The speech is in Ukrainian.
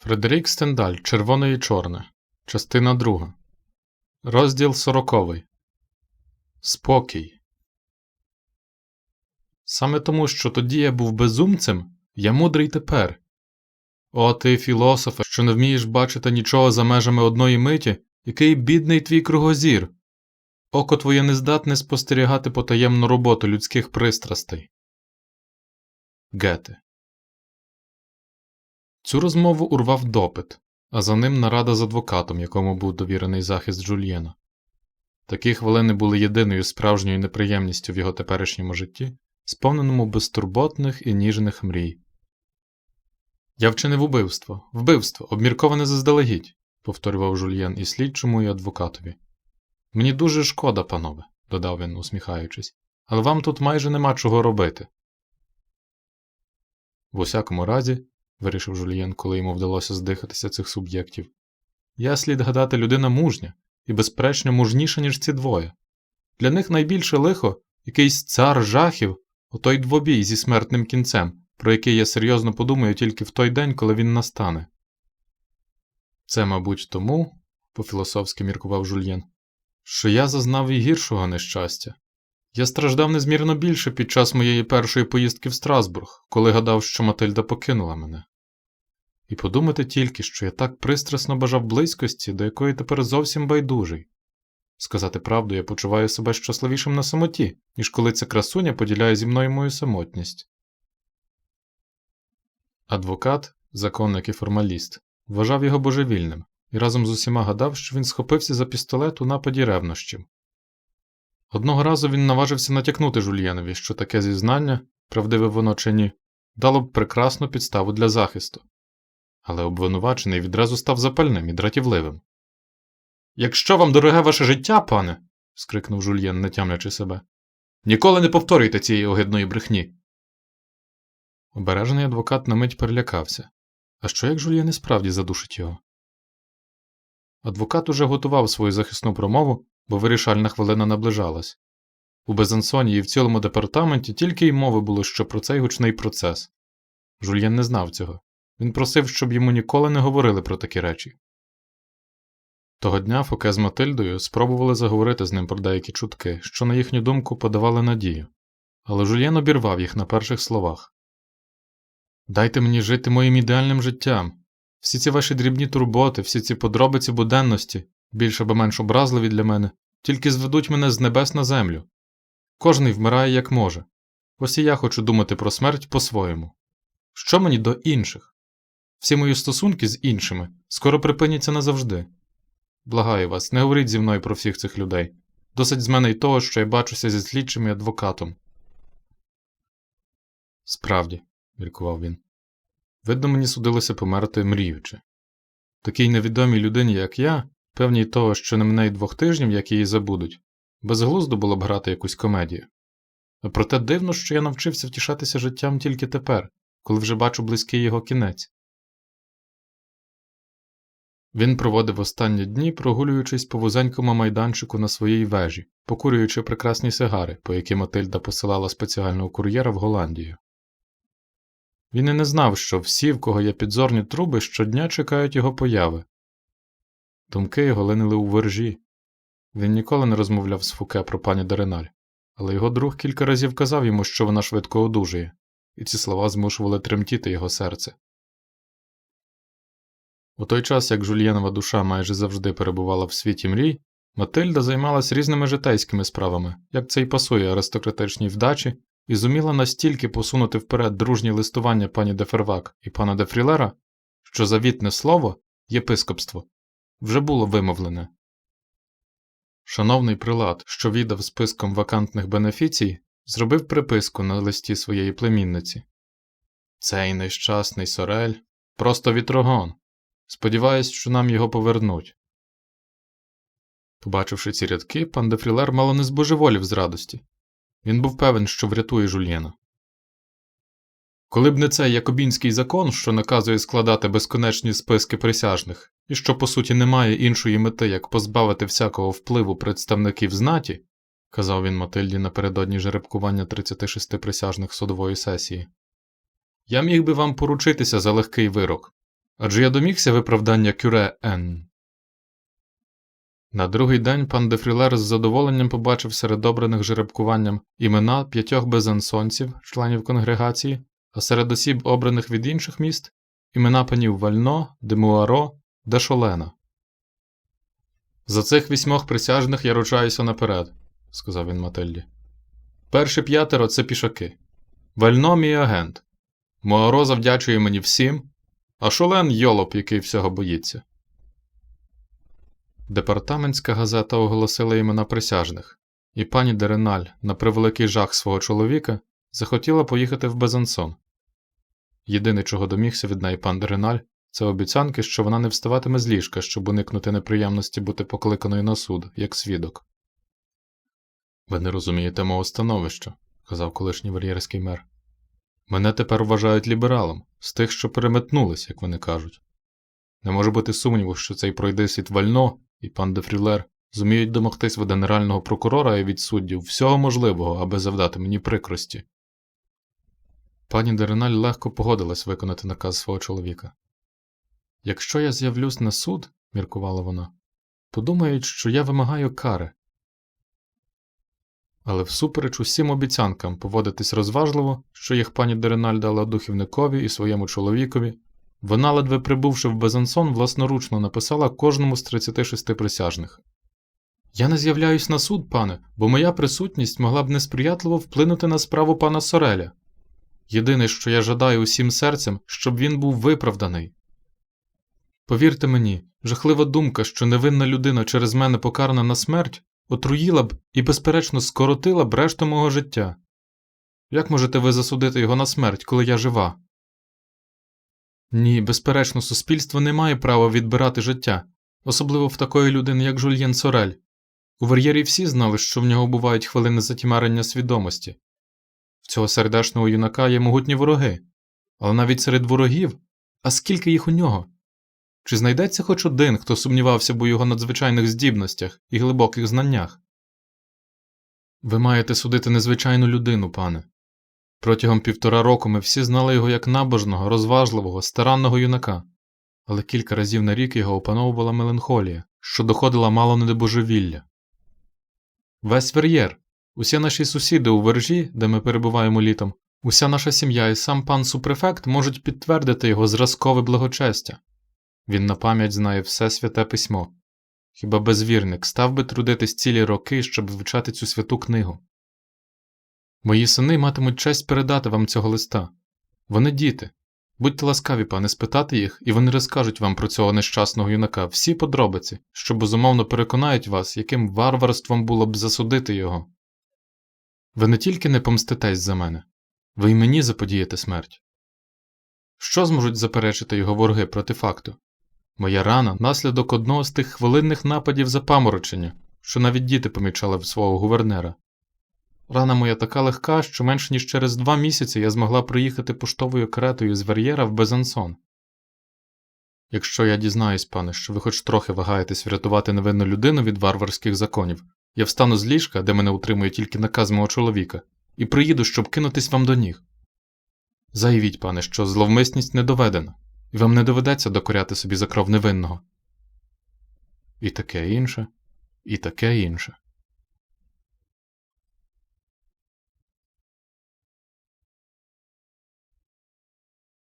Фредерік Стендаль Червоне і чорне. Частина 2. Розділ 40. Спокій. Саме тому, що тоді я був безумцем, я мудрий тепер. О, ти, філософе, що не вмієш бачити нічого за межами одної миті, який бідний твій кругозір. Око твоє не здатне спостерігати потаємну роботу людських пристрастей. Гете. Цю розмову урвав допит, а за ним нарада з адвокатом, якому був довірений захист Жульєна. Такі хвилини були єдиною справжньою неприємністю в його теперішньому житті, сповненому безтурботних і ніжних мрій. Я вчинив убивство, вбивство, обмірковане заздалегідь, повторював Жульєн і слідчому, і адвокатові. Мені дуже шкода, панове, додав він, усміхаючись, але вам тут майже нема чого робити. В усякому разі, вирішив Жульєн, коли йому вдалося здихатися цих суб'єктів. Я слід гадати людина мужня і, безперечно, мужніша, ніж ці двоє. Для них найбільше лихо якийсь цар жахів, отой двобій зі смертним кінцем, про який я серйозно подумаю тільки в той день, коли він настане. Це, мабуть, тому, по-філософськи міркував Жульєн, що я зазнав і гіршого нещастя. Я страждав незмірно більше під час моєї першої поїздки в Страсбург, коли гадав, що Матильда покинула мене. І подумати тільки, що я так пристрасно бажав близькості, до якої тепер зовсім байдужий. Сказати правду, я почуваю себе щасливішим на самоті, ніж коли ця красуня поділяє зі мною мою самотність. Адвокат, законник і формаліст, вважав його божевільним і разом з усіма гадав, що він схопився за пістолет у нападі ревнощів. Одного разу він наважився натякнути Жульєнові, що таке зізнання, правдиве воно чи ні, дало б прекрасну підставу для захисту. Але обвинувачений відразу став запальним і дратівливим. Якщо вам дороге ваше життя, пане, скрикнув Жульєн, не тямлячи себе, ніколи не повторюйте цієї огидної брехні. Обережений адвокат на мить перелякався. А що як Жульєн і справді задушить його? Адвокат уже готував свою захисну промову, бо вирішальна хвилина наближалась. У Безансоні і в цілому департаменті тільки й мови було що про цей гучний процес. Жульєн не знав цього. Він просив, щоб йому ніколи не говорили про такі речі. Того дня Фоке з Матильдою спробували заговорити з ним про деякі чутки, що, на їхню думку, подавали надію, але Жульєн обірвав їх на перших словах Дайте мені жити моїм ідеальним життям. Всі ці ваші дрібні турботи, всі ці подробиці буденності, більш або менш образливі для мене, тільки зведуть мене з небес на землю. Кожний вмирає як може. Ось і я хочу думати про смерть по-своєму. Що мені до інших? Всі мої стосунки з іншими скоро припиняться назавжди. Благаю вас, не говоріть зі мною про всіх цих людей. Досить з мене й того, що я бачуся зі слідчим і адвокатом. Справді, міркував він. Видно, мені судилося померти мріючи. Такій невідомій людині, як я, певній того, що не мине й двох тижнів, як її забудуть, безглуздо було б грати якусь комедію. А проте дивно, що я навчився втішатися життям тільки тепер, коли вже бачу близький його кінець. Він проводив останні дні, прогулюючись по вузенькому майданчику на своїй вежі, покурюючи прекрасні сигари, по які Матильда посилала спеціального кур'єра в Голландію. Він і не знав, що всі, в кого є підзорні труби, щодня чекають його появи. Думки його линили у вержі. Він ніколи не розмовляв з Фуке про пані Дереналь, але його друг кілька разів казав йому, що вона швидко одужує, і ці слова змушували тремтіти його серце. У той час, як Жульєнова душа майже завжди перебувала в світі мрій, Матильда займалась різними житейськими справами, як це й пасує аристократичній вдачі, і зуміла настільки посунути вперед дружні листування пані де Фервак і пана де Фрілера, що завітне слово, єпископство, вже було вимовлене. Шановний прилад, що віддав списком вакантних бенефіцій, зробив приписку на листі своєї племінниці. Цей нещасний сорель просто вітрогон. Сподіваюсь, що нам його повернуть. Побачивши ці рядки, пан де Фрілер мало не збожеволів з радості. Він був певен, що врятує Жульєна. Коли б не цей якобінський закон, що наказує складати безконечні списки присяжних, і що, по суті, не має іншої мети, як позбавити всякого впливу представників знаті, казав він Матильді напередодні жеребкування 36 присяжних судової сесії, я міг би вам поручитися за легкий вирок, адже я домігся виправдання кюре Н. На другий день пан Дефрілер з задоволенням побачив серед обраних жеребкуванням імена п'ятьох безансонців, членів конгрегації, а серед осіб, обраних від інших міст, імена панів Вально, Демуаро, Дешолена. За цих вісьмох присяжних я ручаюся наперед, сказав він Мательді. Перші п'ятеро це пішаки. Вально мій агент. Муаро завдячує мені всім, а Шолен йолоп, який всього боїться. Департаментська газета оголосила імена присяжних, і пані Дереналь, на превеликий жах свого чоловіка, захотіла поїхати в Безансон. Єдине, чого домігся від неї пан Дереналь, це обіцянки, що вона не вставатиме з ліжка, щоб уникнути неприємності бути покликаною на суд, як свідок. Ви не розумієте мого становища, казав колишній вар'єрський мер. Мене тепер вважають лібералом, з тих, що переметнулись, як вони кажуть. Не може бути сумніву, що цей пройдисвіт Вально і пан Дефрілер зуміють домогтись від генерального прокурора і від суддів всього можливого, аби завдати мені прикрості. Пані Дереналь легко погодилась виконати наказ свого чоловіка. Якщо я з'явлюсь на суд, міркувала вона, подумають, що я вимагаю кари. Але всупереч усім обіцянкам поводитись розважливо, що їх пані Дереналь дала духівникові і своєму чоловікові, вона, ледве прибувши в Безансон, власноручно написала кожному з 36 присяжних. Я не з'являюсь на суд, пане, бо моя присутність могла б несприятливо вплинути на справу пана Сореля. Єдине, що я жадаю усім серцем, щоб він був виправданий. Повірте мені, жахлива думка, що невинна людина через мене покарана на смерть, отруїла б і, безперечно, скоротила б решту мого життя. Як можете ви засудити його на смерть, коли я жива? Ні, безперечно, суспільство не має права відбирати життя, особливо в такої людини, як Жульєн Сорель. У вар'єрі всі знали, що в нього бувають хвилини затімарення свідомості. В цього сердешного юнака є могутні вороги, але навіть серед ворогів, а скільки їх у нього? Чи знайдеться хоч один, хто сумнівався б у його надзвичайних здібностях і глибоких знаннях? Ви маєте судити незвичайну людину, пане. Протягом півтора року ми всі знали його як набожного, розважливого, старанного юнака, але кілька разів на рік його опановувала меланхолія, що доходила мало не до божевілля. Весь вер'єр, усі наші сусіди у вержі, де ми перебуваємо літом, уся наша сім'я і сам пан супрефект можуть підтвердити його зразкове благочестя. Він на пам'ять знає все святе письмо. Хіба безвірник став би трудитись цілі роки, щоб вивчати цю святу книгу? Мої сини матимуть честь передати вам цього листа. Вони діти. Будьте ласкаві, пане, спитати їх, і вони розкажуть вам про цього нещасного юнака всі подробиці, що безумовно переконають вас, яким варварством було б засудити його. Ви не тільки не помститесь за мене, ви й мені заподієте смерть. Що зможуть заперечити його вороги проти факту? Моя рана наслідок одного з тих хвилинних нападів запаморочення, що навіть діти помічали в свого гувернера. Рана моя така легка, що менше ніж через два місяці я змогла приїхати поштовою каретою з Вер'єра в Безансон. Якщо я дізнаюсь, пане, що ви хоч трохи вагаєтесь врятувати невинну людину від варварських законів, я встану з ліжка, де мене утримує тільки наказ мого чоловіка, і приїду, щоб кинутись вам до ніг. Заявіть, пане, що зловмисність не доведена, і вам не доведеться докоряти собі за кров невинного. І таке інше, і таке інше.